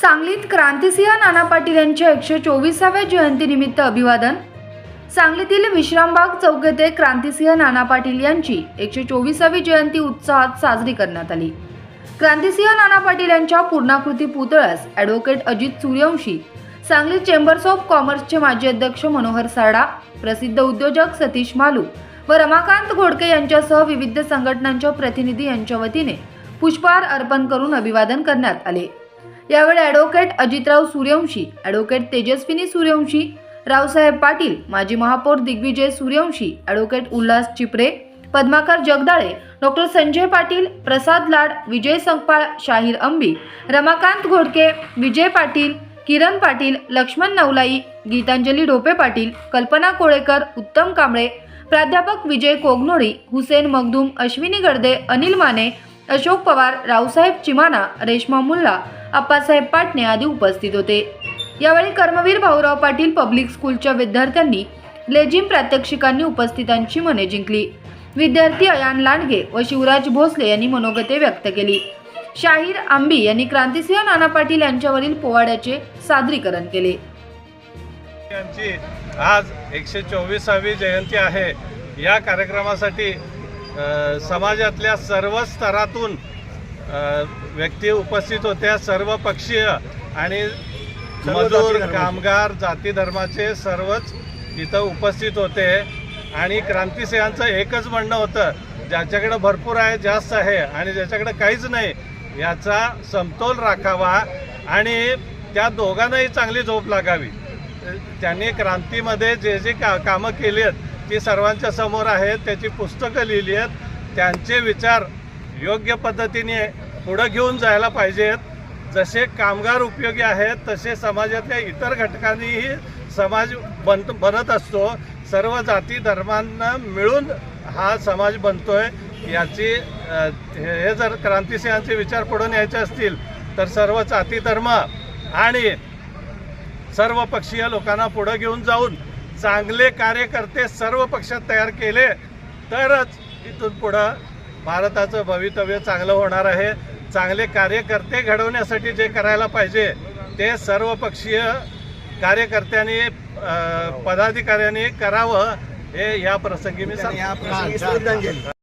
सांगलीत क्रांतिसिंह नाना पाटील यांच्या एकशे चोवीसाव्या जयंतीनिमित्त अभिवादन. सांगलीतील विश्रामबाग चौक येथे क्रांतिसिंह नाना पाटील यांची एकशे चोवीसावी जयंती उत्साहात साजरी करण्यात आली. क्रांतिसिंह नाना पाटील यांच्या पूर्णाकृती पुतळ्यास advocate Ajit Suryavanshi Sangli chambers of कॉमर्सचे माजी अध्यक्ष मनोहर साडा प्रसिद्ध उद्योजक सतीश मालू व रमाकांत घोडके यांच्यासह विविध संघटनांच्या प्रतिनिधी यांच्या वतीने पुष्पहार अर्पण करून अभिवादन करण्यात आले. यावेळी ॲडव्होकेट अजितराव सूर्यवंशी ॲडव्होकेट तेजस्विनी सूर्यवंशी रावसाहेब पाटील माजी महापौर दिग्विजय सूर्यवंशी ॲडव्होकेट उल्हास चिपरे पद्माकर जगदाळे डॉक्टर संजय पाटील प्रसाद लाड विजय संकपाळ शाहीर अंबी रमाकांत घोडके विजय पाटील किरण पाटील लक्ष्मण नवलाई गीतांजली डोपे पाटील कल्पना कोळेकर उत्तम कांबळे प्राध्यापक विजय कोगनोळी हुसेन मगदूम अश्विनी गर्दे अनिल माने अशोक पवार रावसाहेब चिमाना रेश्मा मुल्ला अप्पासाहेब पाटणे आदी उपस्थित होते. यावेळी कर्मवीर भाऊराव पाटील पब्लिक स्कूलच्या विद्यार्थ्यांनी लेझिम प्रात्यक्षिकांनी उपस्थितांची मने जिंकली. विद्यार्थी अयान लांडगे व शिवराज भोसले यांनी मनोगते व्यक्त केली. शाहीर आंबी यांनी क्रांतिसिंह नाना पाटील यांच्यावरील पोवाड्याचे सादरीकरण केले. यांची आज एकशे चोवीसावी जयंती आहे. या कार्यक्रमासाठी समाजातल्या सर्व स्तरातून व्यक्ती उपस्थित होत्या सर्व पक्षीय आणि मजूर कामगार जाती धर्माचे सर्वच इथं उपस्थित होते. आणि क्रांतिसिंहांचं एकच म्हणणं होतं ज्याच्याकडे भरपूर आहे जास्त आहे आणि ज्याच्याकडे काहीच नाही याचा समतोल राखावा आणि त्या दोघांनाही चांगली झोप लागावी. त्यांनी क्रांतीमध्ये जे जे का कामं केली आहेत ती सर्वांच्या समोर आहेत त्याची पुस्तकं लिहिली आहेत त्यांचे विचार योग्य पद्धतीने पुढं घेऊन जायला पाहिजेत. जसे कामगार उपयोगी आहेत तसे समाजातल्या इतर घटकांनीही समाज बन बनत असतो. सर्व जाती धर्मांना मिळून हा समाज बनतोय याची हे जर क्रांतिसिंहांचे विचार पुढे न्यायचे असतील तर सर्व जाती धर्म आणि सर्व पक्षीय लोकांना पुढं घेऊन जाऊन चांगले कार्यकर्ते सर्व पक्षात तयार केले तरच इथून पुढं भारताचं भवितव्य चांगलं होणार आहे. चांगले कार्यकर्ते घडवण्यासाठी जे करायला पाहिजे ते सर्वपक्षीय कार्यकर्त्यांनी पदाधिकाऱ्यांनी करावं हे या प्रसंगी मी या प्रसंगी श्रद्धांजली.